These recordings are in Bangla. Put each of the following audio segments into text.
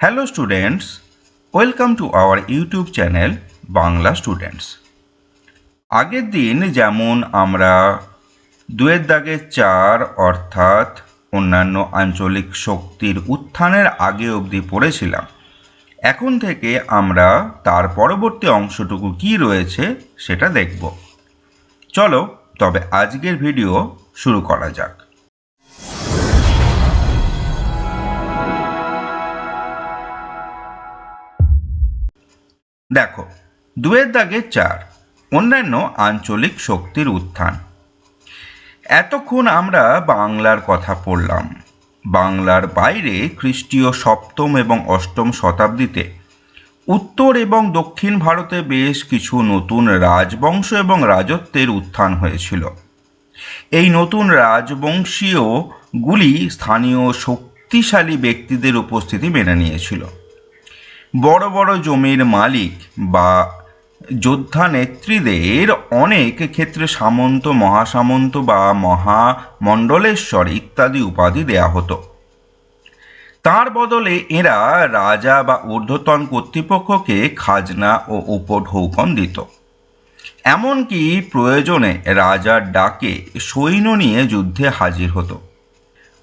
Hello students welcome to our YouTube channel Bangla students আগের দিন যেমন আমরা দুয়ের দাগের চার অর্থাৎ অন্যান্য আঞ্চলিক শক্তির উত্থানের আগে অবধি পড়েছিলাম। এখন থেকে আমরা তার পরবর্তী অংশটুকু কি রয়েছে সেটা দেখব। চলো, তবে আজকের ভিডিও শুরু করা যাক। দেখো, দুয়ের দাগে চার, অন্যান্য আঞ্চলিক শক্তির উত্থান। এতক্ষণ আমরা বাংলার কথা পড়লাম। বাংলার বাইরে খ্রিস্টীয় সপ্তম এবং অষ্টম শতাব্দীতে উত্তর এবং দক্ষিণ ভারতে বেশ কিছু নতুন রাজবংশ এবং রাজত্বের উত্থান হয়েছিল। এই নতুন রাজবংশীয়গুলি স্থানীয় শক্তিশালী ব্যক্তিদের উপস্থিতি মেনে নিয়েছিল। বড় বড় জমির মালিক বা যোদ্ধা নেত্রীদের অনেক ক্ষেত্রে সামন্ত, মহাসামন্ত বা মহামণ্ডলেশ্বর ইত্যাদি উপাধি দেয়া হতো। তার বদলে এরা রাজা বা ঊর্ধ্বতন কর্তৃপক্ষকে খাজনা ও উপঢৌকন দিত। এমনকি প্রয়োজনে রাজার ডাকে সৈন্য নিয়ে যুদ্ধে হাজির হতো।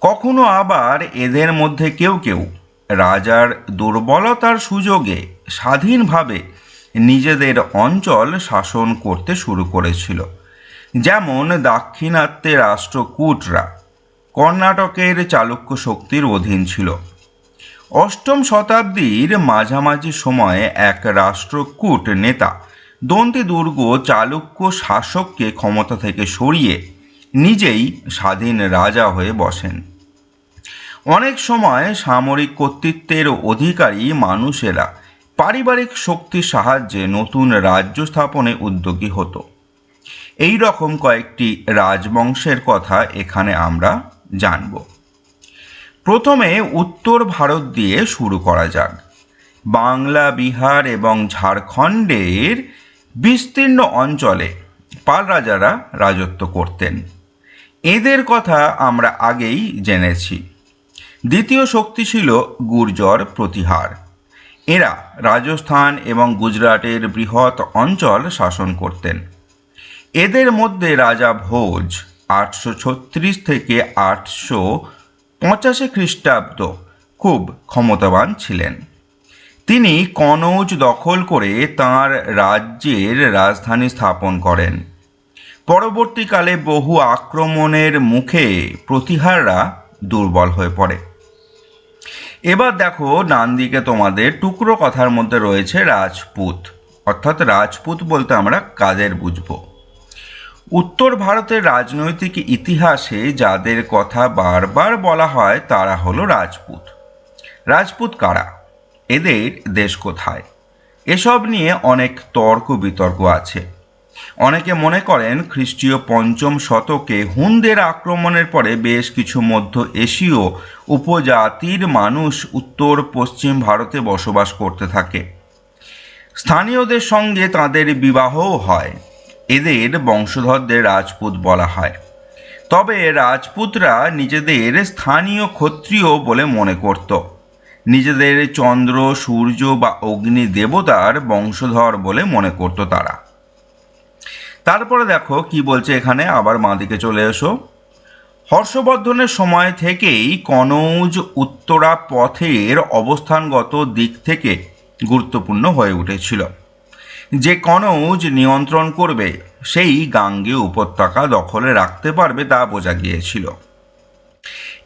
কখনো আবার এদের মধ্যে কেউ কেউ রাজার দুর্বলতার সুযোগে স্বাধীনভাবে নিজেদের অঞ্চল শাসন করতে শুরু করেছিল। যেমন দাক্ষিণাত্যে রাষ্ট্রকূটরা কর্ণাটকের চালুক্য শক্তির অধীন ছিল। অষ্টম শতাব্দীর মাঝামাঝি সময়ে এক রাষ্ট্রকূট নেতা দন্তি দুর্গ চালুক্য শাসককে ক্ষমতা থেকে সরিয়ে নিজেই স্বাধীন রাজা হয়ে বসেন। অনেক সময় সামরিক কর্তৃত্বের অধিকারী মানুষেরা পারিবারিক শক্তির সাহায্যে নতুন রাজ্য স্থাপনে উদ্যোগী হতো। এই রকম কয়েকটি রাজবংশের কথা এখানে আমরা জানব। প্রথমে উত্তর ভারত দিয়ে শুরু করা যাক। বাংলা, বিহার এবং ঝাড়খণ্ডের বিস্তীর্ণ অঞ্চলে পাল রাজারা রাজত্ব করতেন। এদের কথা আমরা আগেই জেনেছি। দ্বিতীয় শক্তি ছিল গুর্জর প্রতিহার। এরা রাজস্থান এবং গুজরাটের বৃহৎ অঞ্চল শাসন করতেন। এদের মধ্যে রাজা ভোজ আটশো ছত্রিশ থেকে আটশো পঁচাশি খ্রিস্টাব্দ খুব ক্ষমতাবান ছিলেন। তিনি কনৌজ দখল করে তাঁর রাজ্যের রাজধানী স্থাপন করেন। পরবর্তীকালে বহু আক্রমণের মুখে প্রতিহাররা দুর্বল হয়ে পড়ে। এবার দেখো ডান দিকে তোমাদের টুকরো কথার মধ্যে রয়েছে রাজপুত। অর্থাৎ রাজপুত বলতে আমরা কাদের বুঝব? উত্তর ভারতের রাজনৈতিক ইতিহাসে যাদের কথা বারবার বলা হয়, তারা হলো রাজপুত। রাজপুত কারা? এদের দেশ কোথায়? এসব নিয়ে অনেক তর্ক বিতর্ক আছে। অনেকে মনে করেন খ্রিস্টীয় পঞ্চম শতকে হুনদের আক্রমণের পরে বেশ কিছু মধ্য এশীয় উপজাতির মানুষ উত্তর পশ্চিম ভারতে বসবাস করতে থাকে। স্থানীয়দের সঙ্গে তাদের বিবাহও হয়। এদের বংশধরদের রাজপুত বলা হয়। তবে রাজপুতরা নিজেদের স্থানীয় ক্ষত্রিয় বলে মনে করত। নিজেদের চন্দ্র, সূর্য বা অগ্নি দেবতার বংশধর বলে মনে করত তারা। তারপরে দেখো কি বলছে এখানে, আবার মা দিকে চলে এসো। হর্ষবর্ধনের সময় থেকেই কনৌজ উত্তরা পথের অবস্থানগত দিক থেকে গুরুত্বপূর্ণ হয়ে উঠেছিল। যে কনৌজ নিয়ন্ত্রণ করবে, সেই গাঙ্গে উপত্যকা দখলে রাখতে পারবে তা বোঝা গিয়েছিল।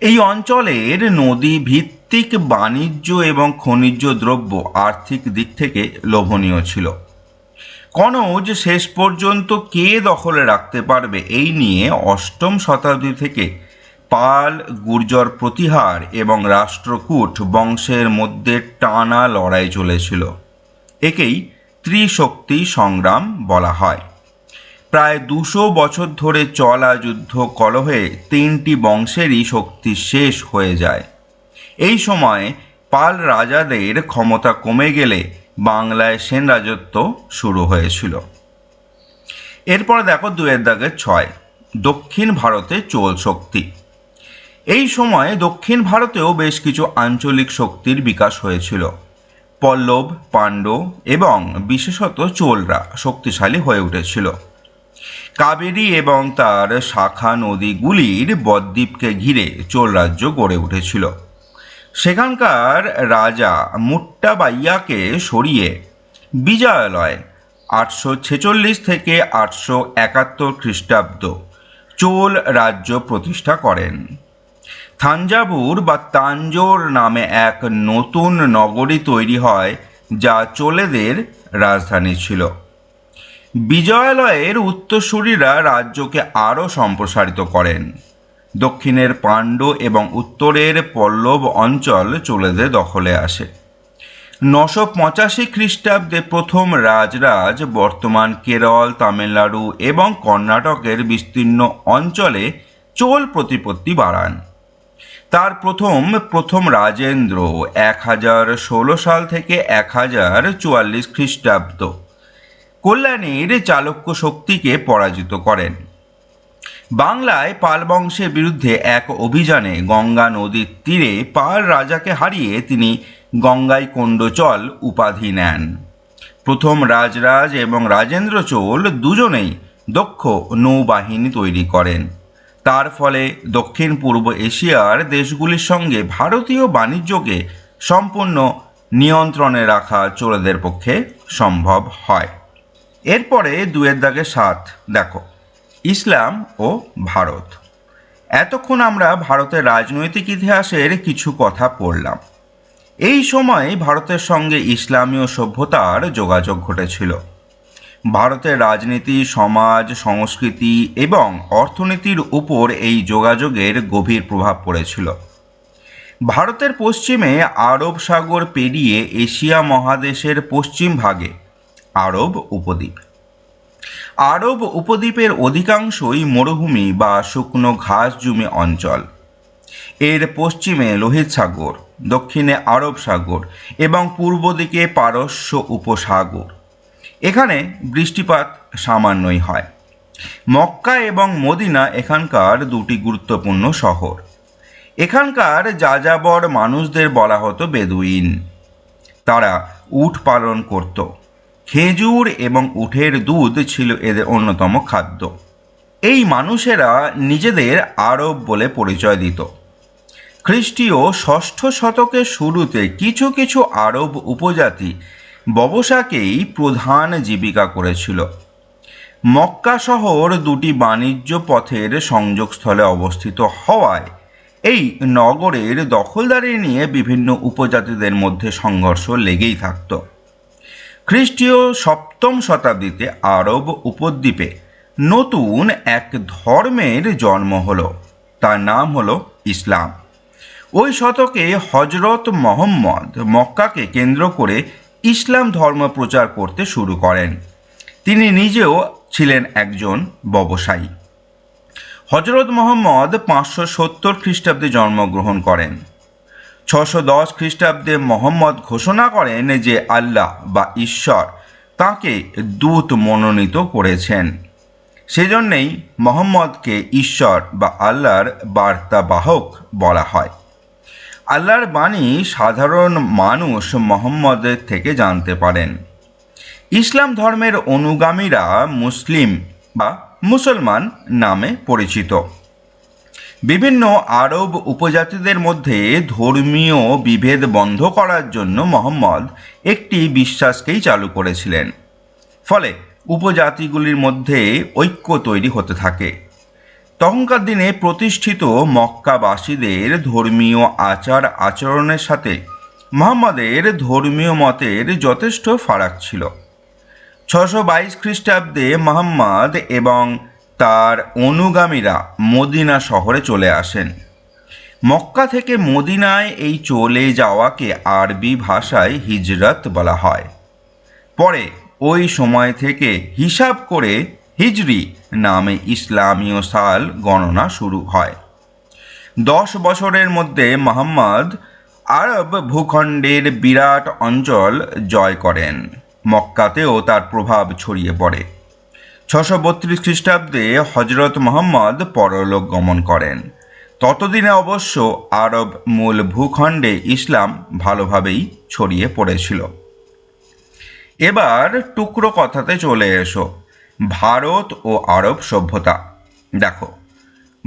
এই অঞ্চলের নদী ভিত্তিক বাণিজ্য এবং খনিজ দ্রব্য আর্থিক দিক থেকে লোভনীয় ছিল। কনৌজ শেষ পর্যন্ত কে দখলে রাখতে পারবে? এই নিয়ে অষ্টম শতাব্দী থেকে পাল, গুর্জর প্রতিহার এবং রাষ্ট্রকূট বংশের মধ্যে টানা লড়াই চলেছিল। একেই ত্রিশক্তি সংগ্রাম বলা হয়। প্রায় দুশো বছর ধরে চলা যুদ্ধ কলহে তিনটি বংশেরই শক্তি শেষ হয়ে যায়। এই সময় পাল রাজাদের ক্ষমতা কমে গেলে বাংলায় সেন রাজত্ব শুরু হয়েছিল। এরপর দেখো দুয়ের দাগের ছয়। দক্ষিণ ভারতে চোল শক্তি। এই সময়ে দক্ষিণ ভারতেও বেশ কিছু আঞ্চলিক শক্তির বিকাশ হয়েছিল। পল্লব, পাণ্ড এবং বিশেষত চোলরা শক্তিশালী হয়ে উঠেছিল। কাবেরী এবং তার শাখা নদীগুলির বদ্বীপকে ঘিরে চোল রাজ্য গড়ে উঠেছিল। সেখানকার রাজা মুট্টাবাইয়াকে সরিয়ে বিজয়ালয় আটশো ছেচল্লিশ থেকে আটশো একাত্তর খ্রিস্টাব্দ চোল রাজ্য প্রতিষ্ঠা করেন। থাঞ্জাভুর বা তাঞ্জোর নামে এক নতুন নগরী তৈরি হয় যা চোলেদের রাজধানী ছিল। বিজয়ালয়ের উত্তরসূরিরা রাজ্যকে আরও সম্প্রসারিত করেন। দক্ষিণের পাণ্ড এবং উত্তরের পল্লব অঞ্চল চোলেদের দখলে আসে। নশো পঁচাশি খ্রিস্টাব্দে প্রথম রাজরাজ বর্তমান কেরল, তামিলনাড়ু এবং কর্ণাটকের বিস্তীর্ণ অঞ্চলে চোল প্রতিপত্তি বাড়ান। তার প্রথম প্রথম রাজেন্দ্র এক হাজার ষোলো সাল থেকে এক হাজার চুয়াল্লিশ খ্রিস্টাব্দ। কল্যাণীর চালক্য শক্তিকে পরাজিত করেন। বাংলায় পাল বংশের বিরুদ্ধে এক অভিযানে গঙ্গা নদীর তীরে পাল রাজাকে হারিয়ে তিনি গঙ্গাই কোণ্ডচল উপাধি নেন। প্রথম রাজরাজ এবং রাজেন্দ্র চোল দুজনেই দক্ষ নৌবাহিনী তৈরি করেন। তার ফলে দক্ষিণ পূর্ব এশিয়ার দেশগুলির সঙ্গে ভারতীয় বাণিজ্যকে সম্পূর্ণ নিয়ন্ত্রণে রাখা চোরদের পক্ষে সম্ভব হয়। এরপরে দুয়ের দাগে সাত, দেখো। ইসলাম ও ভারত। এতক্ষণ আমরা ভারতের রাজনৈতিক ইতিহাসের কিছু কথা পড়লাম। এই সময় ভারতের সঙ্গে ইসলামীয় সভ্যতার যোগাযোগ ঘটেছিল। ভারতের রাজনীতি, সমাজ, সংস্কৃতি এবং অর্থনীতির উপর এই যোগাযোগের গভীর প্রভাব পড়েছিল। ভারতের পশ্চিমে আরব সাগর পেরিয়ে এশিয়া মহাদেশের পশ্চিম ভাগে আরব উপদ্বীপ। আরব উপদ্বীপের অধিকাংশই মরুভূমি বা শুকনো ঘাস জমি অঞ্চল। এর পশ্চিমে লোহিত সাগর, দক্ষিণে আরব সাগর এবং পূর্ব দিকে পারস্য উপসাগর। এখানে বৃষ্টিপাত সামান্যই হয়। মক্কা এবং মদিনা এখানকার দুটি গুরুত্বপূর্ণ শহর। এখানকার যাযাবর মানুষদের বলা হতো বেদুইন। তারা উট পালন করত। খেজুর এবং উঠের দুধ ছিল এদের অন্যতম খাদ্য। এই মানুষেরা নিজেদের আরব বলে পরিচয় দিত। খ্রিস্টীয় ষষ্ঠ শতকের শুরুতে কিছু কিছু আরব উপজাতি ব্যবসাকেই প্রধান জীবিকা করেছিল। মক্কা শহর দুটি বাণিজ্য পথের সংযোগস্থলে অবস্থিত হওয়ায় এই নগরের দখলদারি নিয়ে বিভিন্ন উপজাতিদের মধ্যে সংঘর্ষ লেগেই থাকত। খ্রিস্টীয় সপ্তম শতাব্দীতে আরব উপদ্বীপে নতুন এক ধর্মের জন্ম হলো। তার নাম হলো ইসলাম। ওই শতকে হজরত মোহাম্মদ মক্কাকে কেন্দ্র করে ইসলাম ধর্ম প্রচার করতে শুরু করেন। তিনি নিজেও ছিলেন একজন ব্যবসায়ী। হজরত মোহাম্মদ পাঁচশো সত্তর খ্রিস্টাব্দে জন্মগ্রহণ করেন। ছশো দশ খ্রিস্টাব্দে মোহাম্মদ ঘোষণা করেন যে আল্লাহ বা ঈশ্বর তাকে দূত মনোনীত করেছেন। সেজন্যেই মোহাম্মদকে ঈশ্বর বা আল্লাহর বার্তাবাহক বলা হয়। আল্লাহর বাণী সাধারণ মানুষ মোহাম্মদের থেকে জানতে পারেন। ইসলাম ধর্মের অনুগামীরা মুসলিম বা মুসলমান নামে পরিচিত। বিভিন্ন আরব উপজাতিদের মধ্যে ধর্মীয় বিভেদ বন্ধ করার জন্য মোহাম্মদ একটি বিশ্বাসকেই চালু করেছিলেন। ফলে উপজাতিগুলির মধ্যে ঐক্য তৈরি হতে থাকে। তখনকার দিনে প্রতিষ্ঠিত মক্কাবাসীদের ধর্মীয় আচার আচরণের সাথে মোহাম্মদের ধর্মীয় মতের যথেষ্ট ফারাক ছিল। ছশো বাইশ খ্রিস্টাব্দে মোহাম্মদ এবং তার অনুগামীরা মদিনা শহরে চলে আসেন। মক্কা থেকে মদিনায় এই চলে যাওয়াকে আরবি ভাষায় হিজরত বলা হয়। পরে ওই সময় থেকে হিসাব করে হিজরি নামে ইসলামীয় সাল গণনা শুরু হয়। দশ বছরের মধ্যে মোহাম্মদ আরব ভূখণ্ডের বিরাট অঞ্চল জয় করেন। মক্কাতেও তার প্রভাব ছড়িয়ে পড়ে। ছশো বত্রিশ খ্রিস্টাব্দে হজরত মোহাম্মদ পরলোক গমন করেন। ততদিনে অবশ্য আরব মূল ভূখণ্ডে ইসলাম ভালোভাবেই ছড়িয়ে পড়েছিল। এবার টুকরো কথাতে চলে এসো। ভারত ও আরব সভ্যতা। দেখো,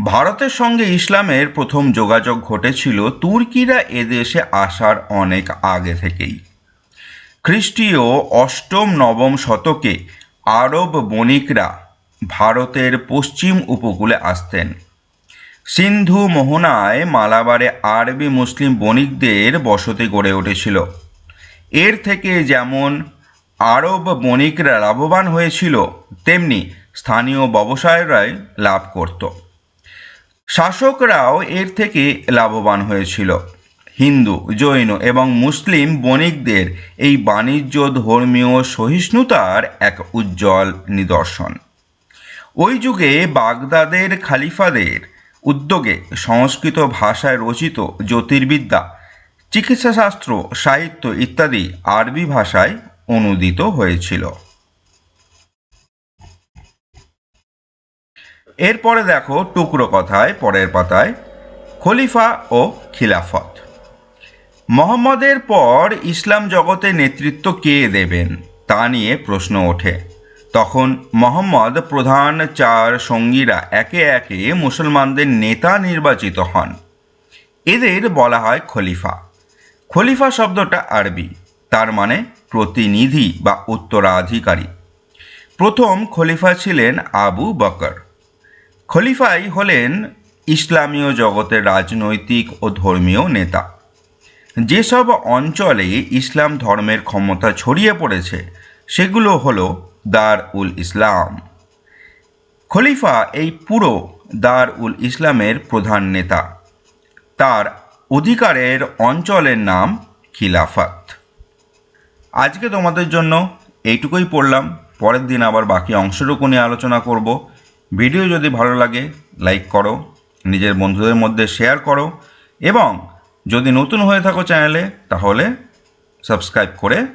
ভারতের সঙ্গে ইসলামের প্রথম যোগাযোগ ঘটেছিল তুর্কিরা এদেশে আসার অনেক আগে থেকেই। খ্রিস্টীয় অষ্টম নবম শতকে আরব বণিকরা ভারতের পশ্চিম উপকূলে আসতেন। সিন্ধু মোহনায় মালাবারে আরবি মুসলিম বণিকদের বসতি গড়ে উঠেছিল। এর থেকে যেমন আরব বণিকরা লাভবান হয়েছিল, তেমনি স্থানীয় ব্যবসায়ীরাই লাভ করত। শাসকরাও এর থেকে লাভবান হয়েছিল। হিন্দু, জৈন এবং মুসলিম বণিকদের এই বাণিজ্য ধর্মীয় সহিষ্ণুতার এক উজ্জ্বল নিদর্শন। ওই যুগে বাগদাদের খালিফাদের উদ্যোগে সংস্কৃত ভাষায় রচিত জ্যোতির্বিদ্যা, চিকিৎসাশাস্ত্র, সাহিত্য ইত্যাদি আরবি ভাষায় অনুদিত হয়েছিল। এরপরে দেখো টুকরো কথায়, পরের পাতায়, খলিফা ও খিলাফত। মোহাম্মদের পর ইসলাম জগতে নেতৃত্ব কে দেবেন? তা নিয়ে প্রশ্ন ওঠে। তখন মোহাম্মদ প্রধান চার সঙ্গীরা একে একে মুসলমানদের নেতা নির্বাচিত হন। এদের বলা হয় খলিফা। খলিফা শব্দটা আরবি, তার মানে প্রতিনিধি বা উত্তরাধিকারী। প্রথম খলিফা ছিলেন আবু বকর। খলিফাই হলেন ইসলামীয় জগতের রাজনৈতিক ও ধর্মীয় নেতা। যেসব অঞ্চলে ইসলাম ধর্মের ক্ষমতা ছড়িয়ে পড়েছে, সেগুলো হলো দার উল ইসলাম। খলিফা এই পুরো দার উল ইসলামের প্রধান নেতা। তার অধিকারের অঞ্চলের নাম খিলাফাত। আজকে তোমাদের জন্য এইটুকুই পড়লাম। পরের দিন আবার বাকি অংশটুকু নিয়ে আলোচনা করব। ভিডিও যদি ভালো লাগে, লাইক করো, নিজের বন্ধুদের মধ্যে শেয়ার করো এবং যদি নতুন হয়ে থাকো চ্যানেলে, তাহলে সাবস্ক্রাইব করে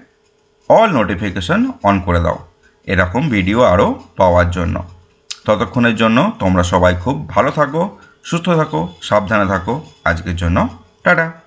অল নোটিফিকেশান অন করে দাও। এরকম ভিডিও আরও পাওয়ার জন্য। ততক্ষণের জন্য তোমরা সবাই খুব ভালো থাকো, সুস্থ থাকো, সাবধানে থাকো। আজকের জন্য টাটা।